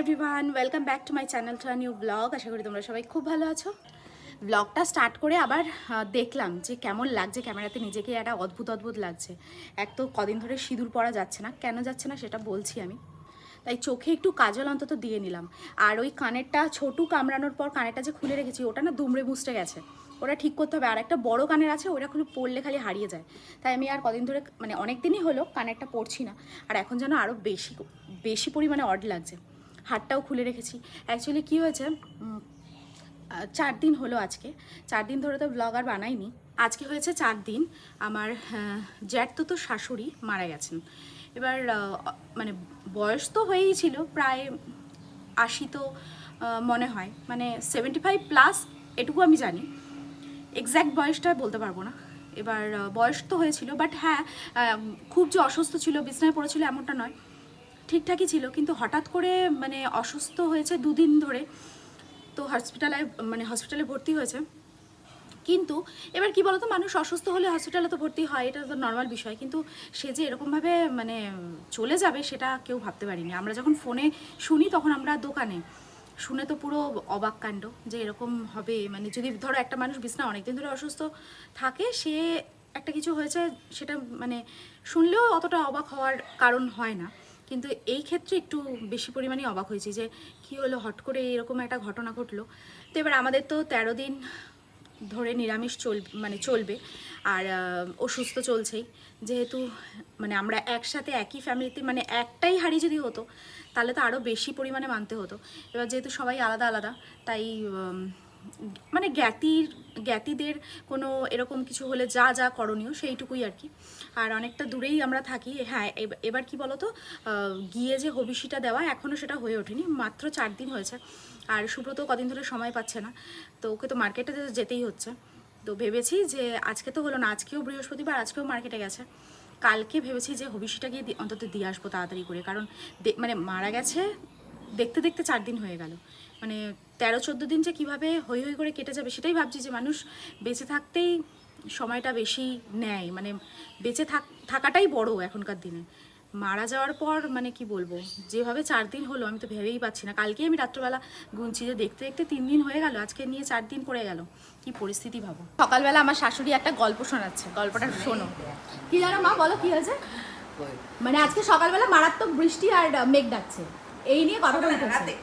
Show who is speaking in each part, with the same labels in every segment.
Speaker 1: Everyone welcome back to my channel to new blog আশা করি তোমরা সবাই খুব ভালো আছো। ব্লগটা স্টার্ট করে আবার দেখলাম যে কেমন লাগছে ক্যামেরাতে। নিজেকে একটা অদ্ভুত অদ্ভুত লাগছে। এক তো কদিন ধরে সিঁদুর পরা যাচ্ছে না। কেন যাচ্ছে না সেটা বলছি আমি। তাই চোখে একটু কাজল অন্তত দিয়ে নিলাম। আর ওই কানেরটা ছোটু কামড়ানোর পর কানেরটা যে খুলে রেখেছি, ওটা না দুমড়ে মুচড়ে গেছে। ওটা ঠিক করতে হবে। আর একটা বড় কানের আছে, ওটা খুলে পড়লে খালি হারিয়ে যায়। তাই আমি আর কদিন ধরে মানে অনেক দিনই হলো কানেরটা পরছি না। আর এখন যেন আরও বেশি বেশি পরিমাণে অড লাগছে। হাতটাও খুলে রেখেছি। অ্যাকচুয়ালি কী হয়েছে চার দিন হলো আজকে। চার দিন ধরে তো ব্লগ আর বানাইনি। আজকে হয়েছে চার দিন। আমার জ্যাঠ তো তো শাশুড়ি মারা গেছেন। এবার মানে বয়স তো হয়েই ছিল, প্রায় আশি তো মনে হয়। মানে সেভেন্টি ফাইভ প্লাস এটুকু আমি জানি। এক্স্যাক্ট বয়সটা বলতে পারব না। এবার বয়স তো হয়েছিল বাট হ্যাঁ খুব যে অসুস্থ ছিল, বিছনায় পড়েছিল এমনটা নয়। ঠিকঠাকই ছিল, কিন্তু হঠাৎ করে মানে অসুস্থ হয়েছে দুদিন ধরে। তো হসপিটালে মানে হসপিটালে ভর্তি হয়েছে। কিন্তু এবার কি বলতো, মানুষ অসুস্থ হলে হসপিটালে তো ভর্তি হয়, এটা তো নর্মাল বিষয়। কিন্তু সে যে এরকমভাবে মানে চলে যাবে, সেটা কেউ ভাবতে পারিনি। আমরা যখন ফোনে শুনি, তখন আমরা দোকানে শুনে তো পুরো অবাক কাণ্ড যে এরকম হবে। মানে যদি ধরো একটা মানুষ বিছনা অনেকদিন ধরে অসুস্থ থাকে, সে একটা কিছু হয়েছে, সেটা মানে শুনলেও অতটা অবাক হওয়ার কারণ হয় না। কিন্তু এই ক্ষেত্রে একটু বেশি পরিমাণে অবাক হয়েছি যে কি হলো, হট করে এরকম একটা ঘটনা ঘটলো। তো এবার আমাদের তো তেরো দিন ধরে নিরামিষ চল মানে চলবে আর অসুস্থ চলছেই। যেহেতু মানে আমরা একসাথে একই ফ্যামিলিতে মানে একটাই হাড়ি যদি হতো, তাহলে তো আরও বেশি পরিমাণে মানতে হতো। এবার যেহেতু সবাই আলাদা আলাদা, তাই মানে জ্ঞাতির, জ্ঞাতিদের কোনো এরকম কিছু হলে যা যা করণীয় সেইটুকুই আর কি। আর অনেকটা দূরেই আমরা থাকি। হ্যাঁ এবার কি বলতো? গিয়ে যে হবিষিটা দেওয়া এখনও সেটা হয়ে ওঠেনি, মাত্র চার দিন হয়েছে। আর সুব্রত কদিন ধরে সময় পাচ্ছে না, তো ওকে তো মার্কেটে যেতেই হচ্ছে। তো ভেবেছি যে আজকে তো হলো না, আজকেও বৃহস্পতিবার, আজকেও মার্কেটে গেছে। কালকে ভেবেছি যে হবিষিটা গিয়ে অন্তত দিয়ে আসব তাড়াতাড়ি করে, কারণ মানে মারা গেছে দেখতে দেখতে চার দিন হয়ে গেল। মানে তেরো, চোদ্দ দিন যে কীভাবে হই হই করে কেটে যাবে, সেটাই ভাবছি যে মানুষ বেঁচে থাকতেই সময়টা বেশি নেয় মানে বেঁচে থাক থাকাটাই বড় এখনকার দিনে। মারা যাওয়ার পর মানে কি বলব যেভাবে চার দিন হলো আমি তো ভেবেই পাচ্ছি না। কালকেই আমি রাত্রবেলা গুনছি যে দেখতে দেখতে তিন দিন হয়ে গেল আজকে নিয়ে চার দিন পড়ে গেল। কি পরিস্থিতি ভাবো। সকালবেলা আমার শাশুড়ি একটা গল্প শোনাচ্ছে গল্পটা শোনো। কি জানো মা বলো কি হয়েছে? মানে আজকে সকালবেলা মারাত্মক বৃষ্টি আর মেঘ ডাকছে। এই নিয়ে কথাটা উঠেছে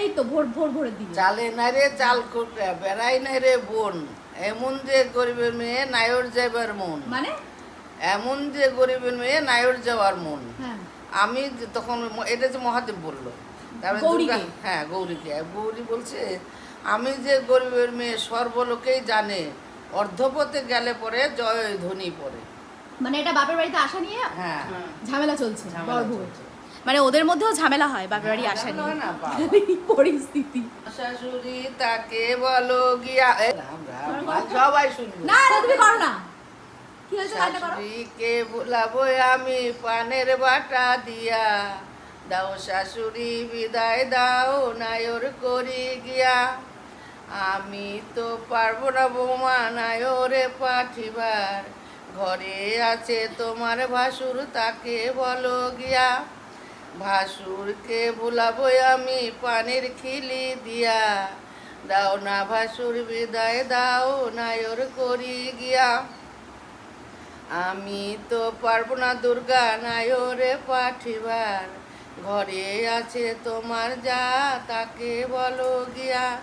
Speaker 1: এই তো ভোর ভোর ভোরের দিকে
Speaker 2: চালে নাই রে চাল কুটে বেড়াই নাই রে বোন। এমন যে গরিবের মেয়ে নায়র যাবার মন।
Speaker 1: মানে?
Speaker 2: এমন যে গরিবের মেয়ে নায়র যাওয়ার মন।
Speaker 1: হ্যাঁ।
Speaker 2: আমি তখন এটা যে মহাদেব বলল। তারপরে হ্যাঁ গৌরীকে। গৌরী বলছে আমি যে গরিবের মেয়ে সর্বলোকেই জানে অর্ধপথে গেলে পরে জয় ধ্বনি পড়ে।
Speaker 1: মানে এটা বাপের বাড়িতে আসা নিয়ে
Speaker 2: হ্যাঁ।
Speaker 1: ঝামেলা চলছে
Speaker 2: ঝামেলা চলছে।
Speaker 1: মানে ওদের মধ্যেও ঝামেলা হয় বাপের বাড়ি আসা নিয়ে পরিস্থিতি।
Speaker 2: শাশুড়ি তাকে বলো গিয়া সবাই শুনবে।
Speaker 1: না না তুমি করো না।
Speaker 2: শাশুড়িকে ভুলাবো আমি পানের বাটা দিয়া। দাও শাশুড়ি বিদায় দাও নায়র করি গিয়া। আমি তো পারব না বৌমা নায়রে পাঠিবার। ঘরে আছে তোমার ভাসুর তাকে বলো গিয়া। ভাসুরকে ভুলাবো আমি পানির খিলি দিয়া। দাও না ভাসুর, বিদায় দাও, নায়র করি গিয়া। আমি তো পারব না দুর্গা নায়রে পাঠিবার। ঘরে আছে তোমার যা, তাকে বলো গিয়া।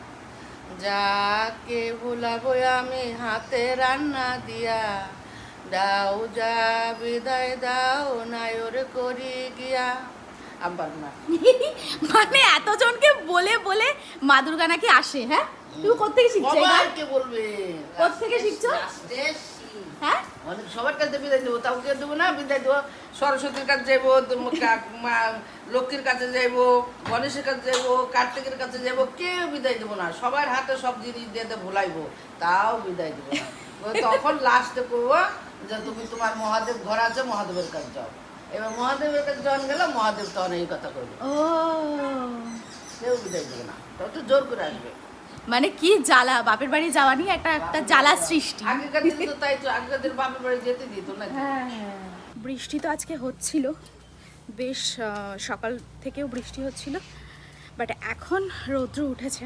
Speaker 2: যাকে ভুলাবো আমি হাতে রান্না দিয়া। দাও যা, বিদায় দাও, নায়র করি গিয়া। আবার না।
Speaker 1: মানে এতজনকে বলে বলে মা দুর্গা নাকি আসে হ্যাঁ? তুমি কোথেকে শিখছো?
Speaker 2: সবাইকে বলবে।
Speaker 1: কোত্থেকে শিখছো? হ্যাঁ?
Speaker 2: অনেক সবার কাছে বিদায় দেবো তাও কে দেবো না বিদায় দেবো। সরস্বতীর কাছে যাইবো মা- লক্ষ্মীর কাছে যাইবো গণেশের কাছে যাইবো কার্তিকের কাছে যাইবো কেউ বিদায় দেবো না। সবার হাতে সব জিনিস দিয়ে দিয়ে ভুলাইবো তাও বিদায় দেবো না। তখন লাস্টে করব যে তুমি তোমার মহাদেব ঘর আছে মহাদেবের কাছে যাও। এবার মহাদেবের কাছে যখন গেলাম মহাদেব তখন এই কথা করবে
Speaker 1: ও।
Speaker 2: কেউ বিদায় দেবে না তখন তো জোর করে আসবে।
Speaker 1: মানে কি জ্বালা বাপের বাড়ি যাওয়া নিয়ে একটা একটা জ্বালা সৃষ্টি।
Speaker 2: আগেকার দিন তো তাই তো আগেকার বাপের বাড়ি যেতে দিত না
Speaker 1: হ্যাঁ। বৃষ্টি তো আজকে হচ্ছিল। বেশ সকাল থেকেও বৃষ্টি হচ্ছিল। বাট এখন রৌদ্র উঠেছে।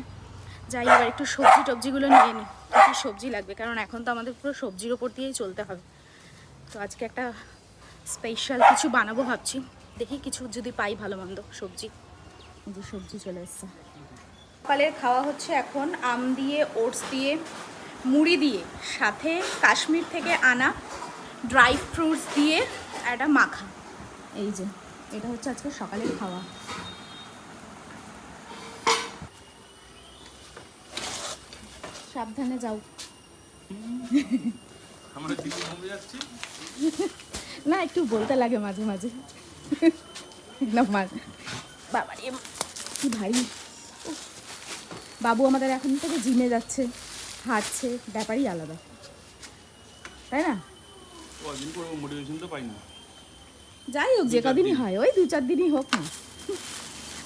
Speaker 1: যাই এবার একটু সবজি টবজিগুলো নিয়ে নিই কী সবজি লাগবে? কারণ এখন তো আমাদের পুরো সবজির ওপর দিয়েই চলতে হবে। তো আজকে একটা স্পেশাল কিছু বানাবো ভাবছি। দেখি কিছু যদি পাই ভালো মন্দ সবজি। যে সবজি চলে এসছে। সকালের খাওয়া হচ্ছে এখন আম দিয়ে ওটস দিয়ে মুড়ি দিয়ে সাথে কাশ্মীর থেকে আনা ড্রাই ফ্রুটস দিয়ে একটা মাখা। এই যে এটা হচ্ছে আজকে সকালের খাওয়া। সাবধানে যাও।
Speaker 3: আমরা দিল্লি যাচ্ছি।
Speaker 1: না একটু বলতে লাগে মাঝে মাঝে। না বাবা রে কি ভাই বাবু আমাদের এখন থেকে জিমে যাচ্ছে হাঁটছে ব্যাপারই আলাদা। তাই না?
Speaker 3: কদিন করব মোটিভেশন তো পাই না
Speaker 1: যাই হোক যে কদিনই হয় ওই দু চার দিনই হোক না।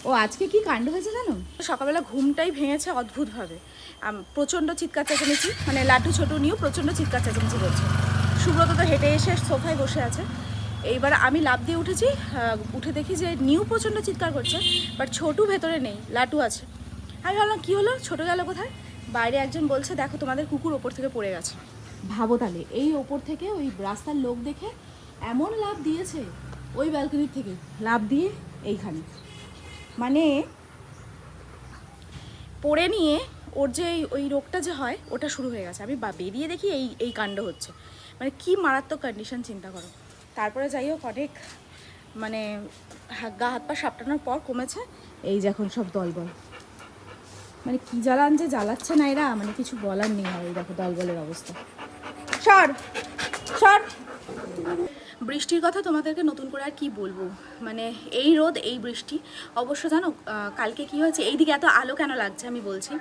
Speaker 1: ও আজকে কি কাণ্ড হয়েছে জানো? সকালবেলা ঘুমটাই ভেঙেছে অদ্ভুতভাবে। প্রচণ্ড চিৎকার চেঁচামেচি মানে লাঠু ছোট নিয়েও প্রচণ্ড চিৎকার চেঁচামেচি করছে। সুব্রত তো হেঁটে এসে সোফায় বসে আছে। এইবার আমি লাভ দিয়ে উঠেছি উঠে দেখি যে নিউ প্রচণ্ড চিৎকার করছে বাট ছোটু ভেতরে নেই, লাটু আছে। আমি ভাবলাম, কী হলো? ছোটো গেল কোথায়? বাইরে একজন বলছে, দেখো, তোমাদের কুকুর ওপর থেকে পড়ে গেছে। ভাবো তাহলে, এই ওপর থেকে ওই রাস্তার লোক দেখে এমন লাভ দিয়েছে ওই ব্যালকনির থেকে লাভ দিয়ে এইখানে। মানে পড়ে নিয়ে ওর যে ওই রোগটা যে হয়, ওটা শুরু হয়ে গেছে। আমি বেরিয়ে দেখি এই এই কাণ্ড হচ্ছে। মানে কি মারাত্মক কন্ডিশন চিন্তা করো। তারপরে যাই হোক অনেক মানে গা হাত পা সাপটানোর পর কমেছে। এই যে এখন সব দলবল। মানে কি জ্বালান যে জ্বালাচ্ছে না এরা মানে কিছু বলার নেই আর এই দেখো দলবলের অবস্থা। সর সর। বৃষ্টির কথা তোমাদেরকে নতুন করে আর কি বলব? মানে এই রোদ, এই বৃষ্টি। অবশ্য জানো কালকে কি হয়েছে? এইদিকে এত আলো কেন লাগছে আমি বলছি।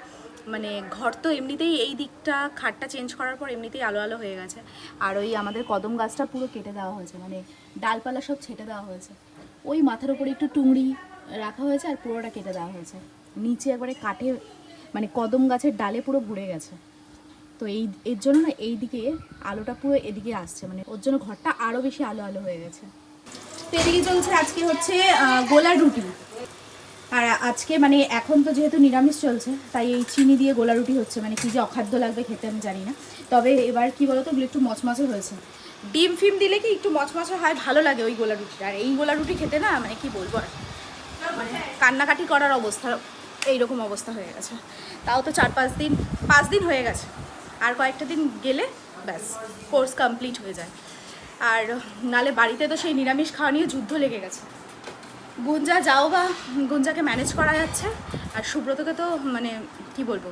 Speaker 1: মানে ঘর তো এমনিতেই এই দিকটা, খাটটা চেঞ্জ করার পর এমনিতেই আলো আলো হয়ে গেছে। আর ওই আমাদের কদম গাছটা পুরো কেটে দেওয়া হয়েছে মানে ডালপালা সব ছেটে দেওয়া হয়েছে। ওই মাথার উপরে একটু টুংড়ি রাখা হয়েছে আর পুরোটা কেটে দেওয়া হয়েছে। নিচে একবারে কাঠে মানে কদম গাছের ডালে পুরো ভরে গেছে। তো এই, এর জন্য না এই দিকে আলোটা পুরো এদিকে আসছে মানে ওর জন্য ঘরটা আরও বেশি আলো আলো হয়ে গেছে। তো এদিকে চলছে আজকে হচ্ছে গোলা রুটি। আর আজকে মানে এখন তো যেহেতু নিরামিষ চলছে, তাই এই চিনি দিয়ে গোলা রুটি হচ্ছে। মানে কি যে অখাদ্য লাগবে খেতে আমি জানি না। তবে এবার কি বলতো, ওগুলো একটু মচমচে হয়েছে। ডিম ফিম দিলে কি একটু মচমচে হয়, ভালো লাগে ওই গোলা রুটিটা। আর এই গোলা রুটি খেতে না মানে কি বলব আর। মানে কান্নাকাটি করার অবস্থা, এইরকম অবস্থা হয়ে গেছে। তাও তো চার পাঁচ দিন পাঁচ দিন হয়ে গেছে। আর কয়েকটা দিন গেলে ব্যাস, কোর্স কমপ্লিট হয়ে যায়। আর নালে বাড়িতে তো সেই নিরামিষ খাওয়া নিয়ে যুদ্ধ লেগে গেছে। গুঞ্জা, যাও বা গুঞ্জাকে ম্যানেজ করা যাচ্ছে। আর সুব্রতকে তো মানে কি বলব?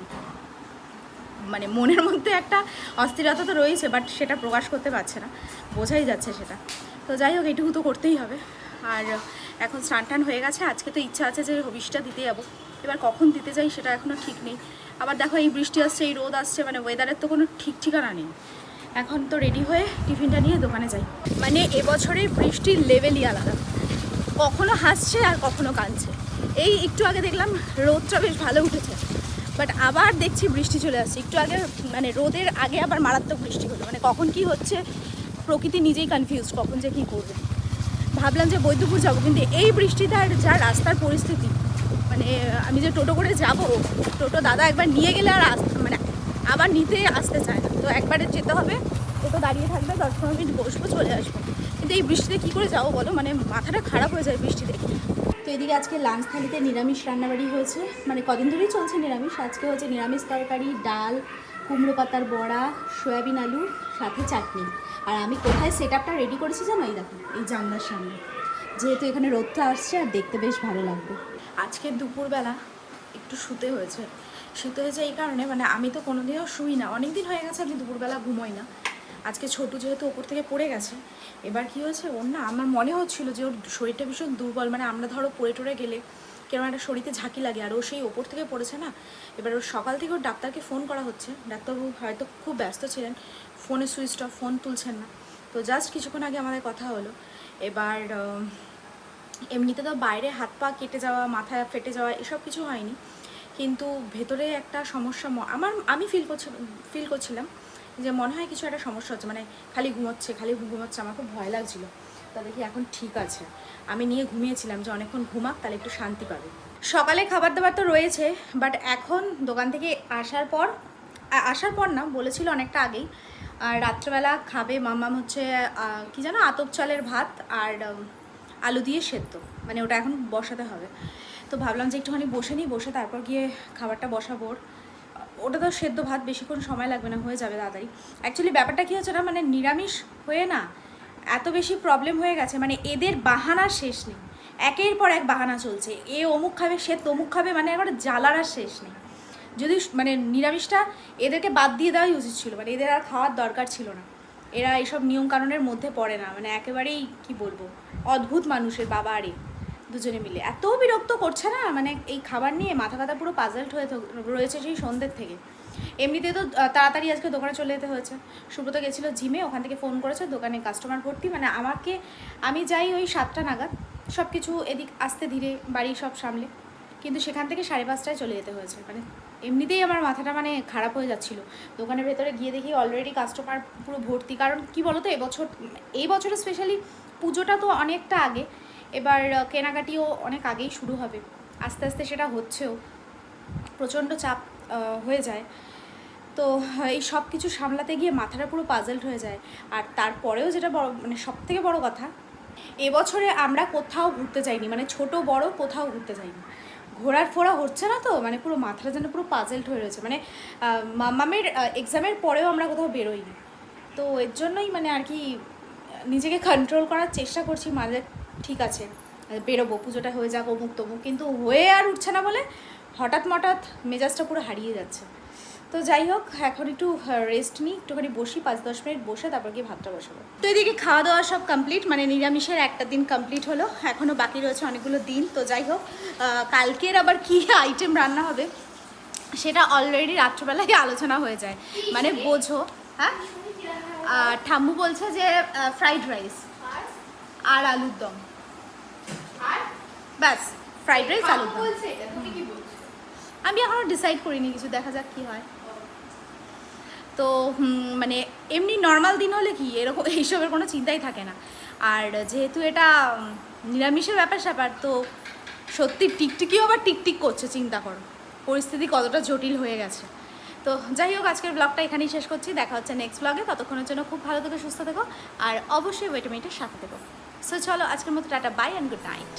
Speaker 1: মানে মনের মধ্যে একটা অস্থিরতা তো রয়েছে বাট সেটা প্রকাশ করতে পারছে না। বোঝাই যাচ্ছে সেটা। তো যাই হোক, এটুকু তো করতেই হবে। আর এখন স্নান টান হয়ে গেছে, আজকে তো ইচ্ছা আছে যে হবিষটা দিতে যাব। এবার কখন দিতে যাই সেটা এখনও ঠিক নেই। আবার দেখো এই বৃষ্টি আসছে, এই রোদ আসছে মানে ওয়েদারের তো কোনো ঠিক ঠিকানা নেই। এখন তো রেডি হয়ে টিফিনটা নিয়ে দোকানে যাই। মানে এবছরের বৃষ্টির লেভেলই আলাদা। কখনো হাসছে আর কখনো কাঁদছে। এই একটু আগে দেখলাম রোদটা বেশ ভালো উঠেছে। বাট আবার দেখছি বৃষ্টি চলে আসছে। একটু আগে মানে রোদের আগে আবার মারাত্মক বৃষ্টি হলো। মানে কখন কি হচ্ছে, প্রকৃতি নিজেই কনফিউজ কখন যে কী করবে। ভাবলাম যে বৈদ্যপুর যাব, কিন্তু এই বৃষ্টিতে আর যা রাস্তার পরিস্থিতি মানে আমি যে টোটো করে যাব, টোটো দাদা একবার নিয়ে গেলে আর মানে আবার নিতে আসতে চায় না। তো একবারে যেতে হবে। টোটো দাঁড়িয়ে থাকবে দশ পনেরো মিনিট বসবো চলে আসব। কিন্তু এই বৃষ্টিতে কী করে যাব বলো? মানে মাথাটা খারাপ হয়ে যায় বৃষ্টি দেখে তো এদিকে আজকে লাঞ্চ থালিতে নিরামিষ রান্নাবাড়ি হয়েছে। মানে কদিন ধরেই চলছে নিরামিষ। আজকে হচ্ছে নিরামিষ তরকারি ডাল কুমড়ো পাতার বড়া সয়াবিন আলু সাথে চাটনি। আর আমি কোথায় সেট আপটা রেডি করেছি জানো? এই দেখো এই জানলার সামনে। যেহেতু এখানে রোদটা আসছে আর দেখতে বেশ ভালো লাগবে। আজকে দুপুরবেলা একটু শুতে হয়েছে। শুতে হয়েছে এই কারণে মানে আমি তো কোনোদিনও শুই না। অনেক দিন হয়ে গেছে আমি দুপুরবেলা ঘুমোই না। আজকে ছোটু যেহেতু ওপর থেকে পড়ে গেছে, এবার কি হয়েছে? ওর না আমার মনে হচ্ছিল যে ওর শরীরটা ভীষণ দুর্বল মানে আমরা ধরো পড়ে টরে গেলে কেমন একটা শরীরে ঝাঁকি লাগে, আর ও সেই ওপর থেকে পড়েছে না? এবার ওর সকাল থেকে ওর ডাক্তারকে ফোন করা হচ্ছে, ডাক্তারবাবু হয়তো খুব ব্যস্ত ছিলেন ফোনে সুইচ অফ ফোন তুলছেন না। তো জাস্ট কিছুক্ষণ আগে আমাদের কথা হলো, এবার এমনিতে তো বাইরে হাত পা কেটে যাওয়া, মাথা ফেটে যাওয়া, এসব কিছু হয়নি, কিন্তু ভেতরে একটা সমস্যা আমার, আমি ফিল করছি ফিল করছিলাম যে মনে হয় কিছু একটা সমস্যা হচ্ছে মানে খালি ঘুমোচ্ছে খালি ঘুমোচ্ছে, আমার খুব ভয় লাগছিল। তা দেখি এখন ঠিক আছে। আমি নিয়ে ঘুমিয়েছিলাম যে অনেকক্ষণ ঘুমাক, তাহলে একটু শান্তি পাবে। সকালে খাবার দাবার তো রয়েছে বাট এখন দোকান থেকে আসার পর আসার পর না, বলেছিল অনেকটা আগেই আর রাত্রেবেলা খাবে মামাম হচ্ছে কি জানো, আতপ চালের ভাত আর আলু দিয়ে সেদ্ধ। মানে ওটা এখন বসাতে হবে। তো ভাবলাম যে একটুখানি বসে নিই, বসে তারপর গিয়ে খাবারটা বসাবো ওর। ওটা তো সেদ্ধ ভাত, বেশিক্ষণ সময় লাগবে না, হয়ে যাবে তাড়াতাড়ি। অ্যাকচুয়ালি ব্যাপারটা কী হচ্ছে না মানে নিরামিষ হয়ে না এত বেশি প্রবলেম হয়ে গেছে মানে এদের বাহানার শেষ নেই। একের পর এক বাহানা চলছে। এ অমুক খাবে, সে তমুক খাবে মানে একবার জ্বালার আর শেষ নেই। যদি মানে নিরামিষটা এদেরকে বাদ দিয়ে দেওয়াই উচিত ছিল মানে এদের আর খাওয়ার দরকার ছিল না। এরা এইসব নিয়মকানুনের মধ্যে পড়ে না মানে একেবারেই কি বলব, অদ্ভুত মানুষের বাবা আরে দুজনে মিলে। এত বিরক্ত করছে না? মানে এই খাবার নিয়ে মাথা ব্যথা পুরো পাজল্ট হয়ে রয়েছে সেই সন্ধ্যের থেকে। এমনিতে তো তাড়াতাড়ি আজকে দোকানে চলে যেতে হয়েছে। সুব্রত গেছিল জিমে, ওখান থেকে ফোন করেছে, দোকানে কাস্টমার ভর্তি। মানে আমাকে, আমি যাই ওই সাতটা নাগাদ। সব কিছু এদিক আসতে ধীরে, বাড়ি সব সামলে। কিন্তু সেখান থেকে সাড়ে পাঁচটায় চলে যেতে হয়েছে। মানে এমনিতেই আমার মাথাটা মানে খারাপ হয়ে যাচ্ছিল। দোকানের ভেতরে গিয়ে দেখি অলরেডি কাস্টমার পুরো ভর্তি। কারণ কি বলতো, এবছর এই বছরে স্পেশালি পুজোটা তো অনেকটা আগে। এবার কেনাকাটিও অনেক আগেই শুরু হবে। আস্তে আস্তে সেটা হচ্ছেও। প্রচণ্ড চাপ হয়ে যায়। তো এই সব কিছু সামলাতে গিয়ে মাথাটা পুরো পাজলড হয়ে যায়। আর তারপরেও যেটা বড় মানে সব থেকে বড় কথা, এবছরে আমরা কোথাও ঘুরতে যাইনি। মানে ছোট, বড় কোথাও ঘুরতে যাইনি। ঘোরার ফোরা হচ্ছে না তো? মানে পুরো মাথাটা যেন পুরো পাজেল্ড হয়ে রয়েছে। মানে মামামের এক্সামের পরেও আমরা কোথাও বেরোইনি। তো এর জন্যই মানে আর কি নিজেকে কন্ট্রোল করার চেষ্টা করছি। মাঝে ঠিক আছে বেরোবো, পুজোটা হয়ে যাক অমুক তমুক। কিন্তু হয়ে আর উঠছে না বলে হঠাৎ মঠাৎ মেজাজটা পুরো হারিয়ে যাচ্ছে। তো যাই হোক, এখন একটু রেস্ট নিই, একটুখানি বসি, পাঁচ দশ মিনিট বসে তারপর গিয়ে ভাতটা বসাবো। তো এদিকে খাওয়া দাওয়া সব কমপ্লিট মানে নিরামিষের একটা দিন কমপ্লিট হলো এখনও বাকি রয়েছে অনেকগুলো দিন। তো যাই হোক কালকের আবার কী আইটেম রান্না হবে, সেটা অলরেডি রাত্রবেলায় আলোচনা হয়ে যায়। মানে বোঝো হ্যাঁ? ঠাম্মু বলছে যে ফ্রাইড রাইস আর আলুর দম। ব্যাস ফ্রাইড রাইস দম। আমি এখনও ডিসাইড করিনি কিছু দেখা যাক কি হয়। তো মানে এমনি নর্মাল দিন হলে কি এরকম এইসবের কোনো চিন্তাই থাকে না। আর যেহেতু এটা নিরামিষের ব্যাপার স্যাপার তো সত্যি টিকটিকিও আবার টিকটিক করছে চিন্তা করো। পরিস্থিতি কতটা জটিল হয়ে গেছে। তো যাই হোক আজকের ব্লগটা এখানেই শেষ করছি। দেখা হচ্ছে নেক্সট ব্লগে ততক্ষণের জন্য খুব ভালো থেকো সুস্থ থেকো। আর অবশ্যই ওয়েটমেটের সাথে থেকো। সো চলো আজকের মতো tata bye and good night